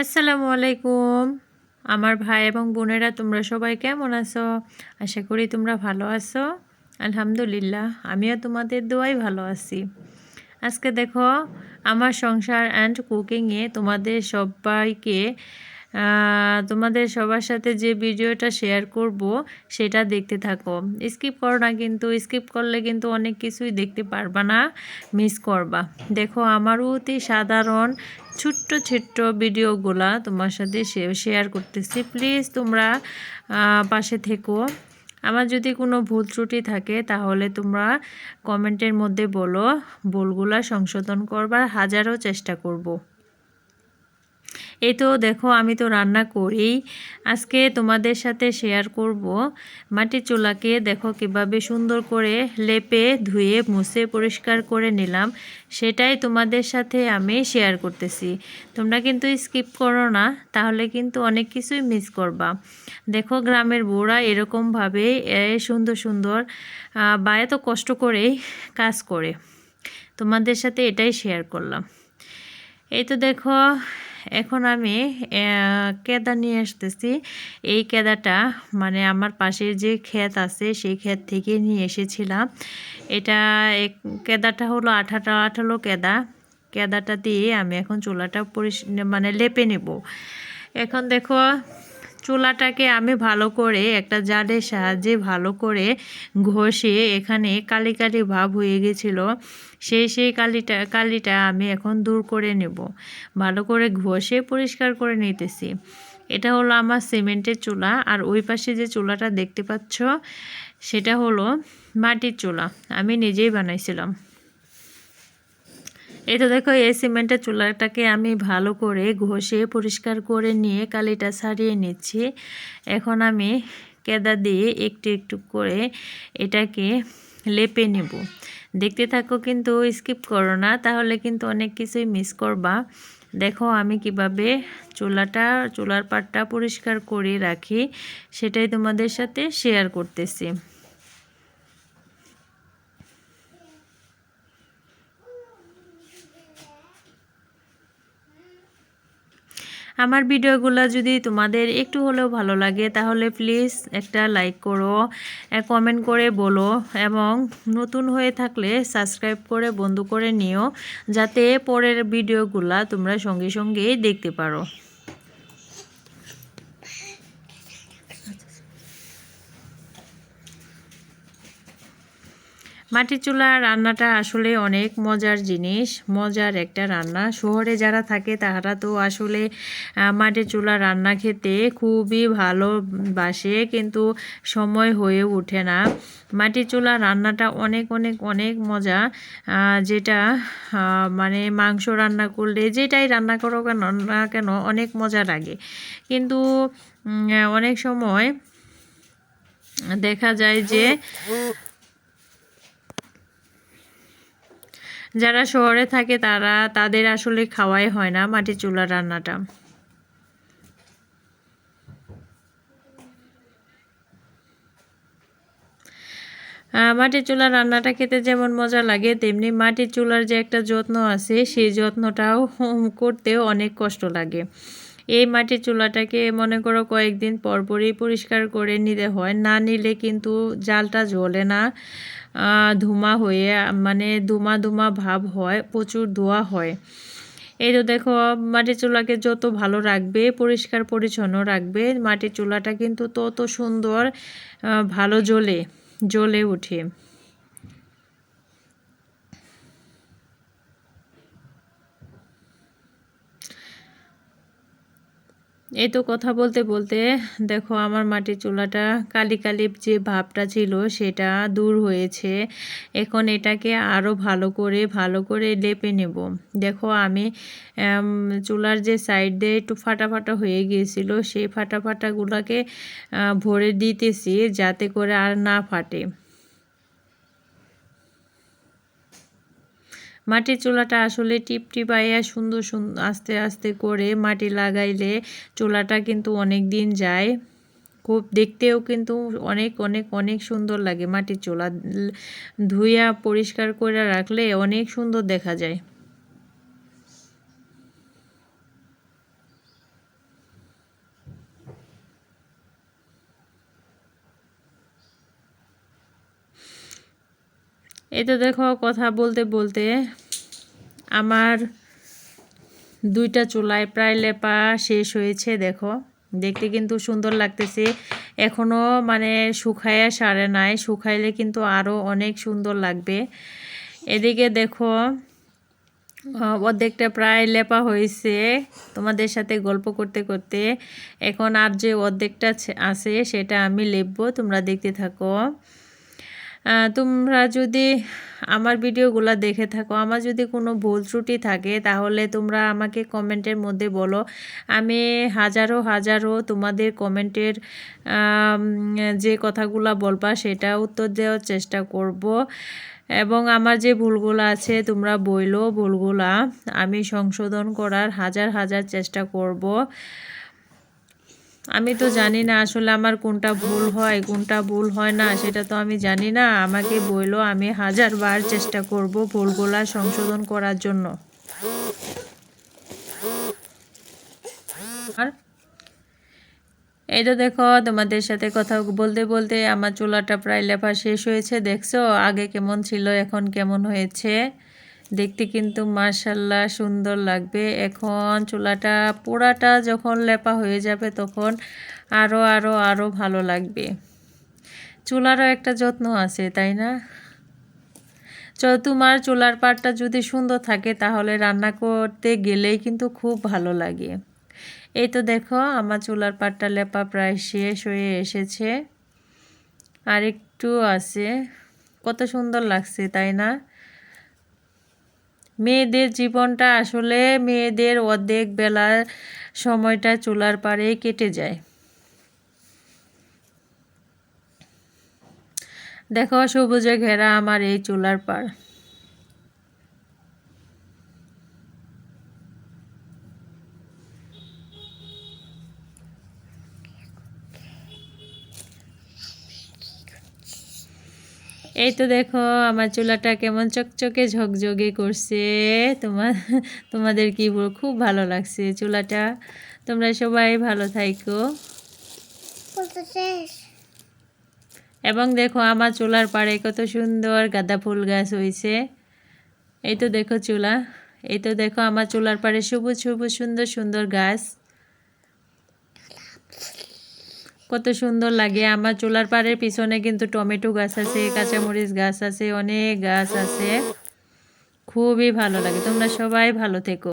আসসালামু আলাইকুম। আমার ভাই এবং বোনেরা, তোমরা সবাই কেমন আছো? আশা করি তোমরা ভালো আছো। আলহামদুলিল্লাহ, আমিও তোমাদের দোয়াই ভালো আছি। আজকে দেখো, আমার সংসার অ্যান্ড কুকিংয়ে তোমাদের সবাইকে তোমাদের সবার সাথে যে ভিডিওটা শেয়ার করব, সেটা দেখতে থাকো। স্কিপ করো না কিন্তু স্কিপ করলে কিন্তু অনেক কিছুই দেখতে পারবা না মিস করবা। দেখো আমার অতি সাধারণ, ছোট্ট ছোট্ট ভিডিওগুলা তোমার সাথে শেয়ার করতেছি। প্লিজ তোমরা পাশে থেকো। আমার যদি কোনো ভুল ত্রুটি থাকে, তাহলে তোমরা কমেন্টের মধ্যে বলো। ভুলগুলা সংশোধন করবার হাজারও চেষ্টা করব। এই তো দেখো, আমি তো রান্না করি। আজকে তোমাদের সাথে শেয়ার করব। মাটির চুলাকে দেখো কীভাবে সুন্দর করে লেপে, ধুয়ে, মুছে, পরিষ্কার করে নিলাম। সেটাই তোমাদের সাথে আমি শেয়ার করতেছি। তোমরা কিন্তু স্কিপ করো না, তাহলে কিন্তু অনেক কিছুই মিস করবা। দেখো গ্রামের বউরা এরকমভাবে সুন্দর সুন্দর বা এত কষ্ট করেই কাজ করে। তোমাদের সাথে এটাই শেয়ার করলাম। এই তো দেখো এখন আমি কেদা নিয়ে আসতেছি। এই কেদাটা মানে আমার পাশের যে ক্ষেত আছে, সেই ক্ষেত থেকে নিয়ে এসেছিলাম। এটা কেদাটা হলো আঠাটা আঠালো কেদা কেদাটা দিয়ে আমি এখন চুলাটা পরিষ মানে লেপে নেব। এখন দেখো চুলাটাকে আমি ভালো করে একটা জালের সাহায্যে ভালো করে ঘষে এখানে কালি কালি ভাব হয়ে গেছিল। সেই সেই কালিটা কালিটা আমি এখন দূর করে নেব। ভালো করে ঘষে পরিষ্কার করে নিতেছি। এটা হলো আমার সিমেন্টের চুলা। আর ওই পাশে যে চুলাটা দেখতে পাচ্ছ, সেটা হলো মাটির চুলা। আমি নিজেই বানাইছিলাম। তো দেখো, এই সিমেন্টের চুলাটাকে আমি ভালো করে ঘষে পরিষ্কার করে নিয়ে কালিটা সারিয়ে নিচ্ছি। এখন আমি কেদা দিয়ে একটু একটু করে এটাকে লেপে নেব। দেখতে থাকো কিন্তু, স্কিপ করো না, তাহলে কিন্তু অনেক কিছুই মিস করবা। দেখো, আমি কীভাবে চুলাটা, চুলার পাটটা পরিষ্কার করে রাখি, সেটাই তোমাদের সাথে শেয়ার করতেছি। আমার ভিডিওগুলো যদি তোমাদের একটু হলেও ভালো লাগে, তাহলে প্লিজ একটা লাইক করো কমেন্ট করে বলো এবং নতুন হয়ে থাকলে সাবস্ক্রাইব করে বন্ধ করে নিও, যাতে পরের ভিডিওগুলা তোমরা সঙ্গে সঙ্গেই দেখতে পারো। মাটির চুলা রান্নাটা আসলে অনেক মজার জিনিস, মজার একটা রান্না। শহরে যারা থাকে তারা তো আসলে মাটির চুলা রান্না খেতে খুবই ভালোবাসে, কিন্তু সময় হয়ে ওঠে না। মাটির চুলা রান্নাটা অনেক অনেক অনেক মজা। যেটা মানে মাংস রান্না করলে, যেটাই রান্না করো কেন, না কেন অনেক মজা লাগে। কিন্তু অনেক সময় দেখা যায় যে যারা শহরে থাকে, তারা তাদের আসলে খাওয়াই হয় না মাটির চুলার রান্নাটা। মাটির চুলার রান্নাটা খেতে যেমন মজা লাগে, তেমনি মাটির চুলার যে একটা যত্ন আছে, সেই যত্নটাও করতেও অনেক কষ্ট লাগে। এই মাটির চুলাটাকে মনে করো কয়েকদিন পরপরই পরিষ্কার করে নিতে হয়। না নিলে কিন্তু জালটা জ্বলে না। ধুমা হয়ে মানে ধুমা ধুমা ভাব হয়, প্রচুর ধোয়া হয়। এই তো দেখো, মাটির চুলাকে যত ভালো রাখবে, পরিষ্কার পরিচ্ছন্ন রাখবে, মাটির চুলাটা কিন্তু তত সুন্দর ভালো জ্বলে জ্বলে ওঠে। এই তো কথা বলতে বলতে দেখো আমার মাটির চুলাটা কালি কালি যে ভাবটা ছিল সেটা দূর হয়েছে। এখন এটাকে আরও ভালো করে ভালো করে লেপে নেব। দেখো আমি চুলার যে সাইড দিয়ে একটু ফাটা ফাটা হয়ে গিয়েছিল, সেই ফাটা ফাটাগুলোকে ভরে দিতেছি যাতে করে আর না ফাটে। মাটির চুলাটা আসলে টিপ টিপাইয়া সুন্দর সুন্দর আস্তে আস্তে করে মাটি লাগাইলে চোলাটা কিন্তু অনেক দিন যায়। খুব দেখতেও কিন্তু অনেক অনেক অনেক সুন্দর লাগে মাটির চোলা। ধুইয়া পরিষ্কার করে রাখলে অনেক সুন্দর দেখা যায়। তো দেখো কথা বলতে বলতে আমার দুইটা চুলায় প্রায় লেপা শেষ হয়েছে, দেখো। দেখতে কিন্তু সুন্দর লাগতেছে। এখনও মানে শুকাইয়া সারে নাই, শুকাইলে কিন্তু আরও অনেক সুন্দর লাগবে। এদিকে দেখো অর্ধেকটা প্রায় লেপা হয়েছে। তোমাদের সাথে গল্প করতে করতে এখন আর যে অর্ধেকটা আছে সেটা আমি লেপবো, তোমরা দেখতে থাকো। তোমরা যদি আমার ভিডিওগুলো দেখে থাকো, আমার যদি কোনো ভুল ত্রুটি থাকে, তাহলে তোমরা আমাকে কমেন্টের মধ্যে বলো। আমি হাজারো হাজারো তোমাদের কমেন্টের যে কথাগুলো বলবা, সেটা উত্তর দেওয়ার চেষ্টা করব। এবং আমার যে ভুলগুলো আছে, তোমরা বইলো ভুলগুলা আমি সংশোধন করার হাজার হাজার চেষ্টা করব। আমি তো জানি না আসলে আমার কোনটা ভুল হয়, কোনটা ভুল হয় না, সেটা তো আমি জানি না। আমাকে বইলো আমি হাজারবার চেষ্টা করব ভুলগুলা সংশোধন করার জন্য। আর এই তো দেখো, তোমাদের সাথে কথা বলতে বলতে আমার চুলাটা প্রায় লেপা শেষ হয়েছে, দেখছ? আগে কেমন ছিল, এখন কেমন হয়েছে? দেখতে কিন্তু মার্শাল্লাহ সুন্দর লাগবে। এখন চুলাটা, পোড়াটা যখন লেপা হয়ে যাবে তখন আরও আরও আরও ভালো লাগবে। চুলারও একটা যত্ন আছে, তাই না? তোমার চুলার পাটটা যদি সুন্দর থাকে তাহলে রান্না করতে গেলেই কিন্তু খুব ভালো লাগে। এই তো দেখো, আমার চুলার পাটটা লেপা প্রায় শেষ হয়ে এসেছে। আর একটু আছে। কত সুন্দর লাগছে, তাই না? মেয়েদের জীবনটা আসলে মেয়েদের অর্ধেক বেলার সময়টা চুলার পাড়ে কেটে যায়। দেখো সবুজে ঘেরা আমার এই চুলার পাড়। এই তো দেখো, আমার চুলাটা কেমন চকচকে ঝকঝকে করছে। তোমার, তোমাদের কি খুব ভালো লাগছে চুলাটা। তোমরা সবাই ভালো থাইকো। এবং দেখো, আমার চুলার পাড়ে কত সুন্দর গাঁদা ফুল গাছ হয়েছে এই তো দেখো চুলা। এই তো দেখো, আমার চুলার পাড়ে সবুজ সবুজ, সুন্দর সুন্দর গাছ। কত সুন্দর লাগে। আমার চুলার পাড়ের পিছনে কিন্তু টমেটো গাছ আছে, কাঁচামরিচ গাছ আছে, অনেক গাছ আছে। খুবই ভালো লাগে। তোমরা সবাই ভালো থেকো।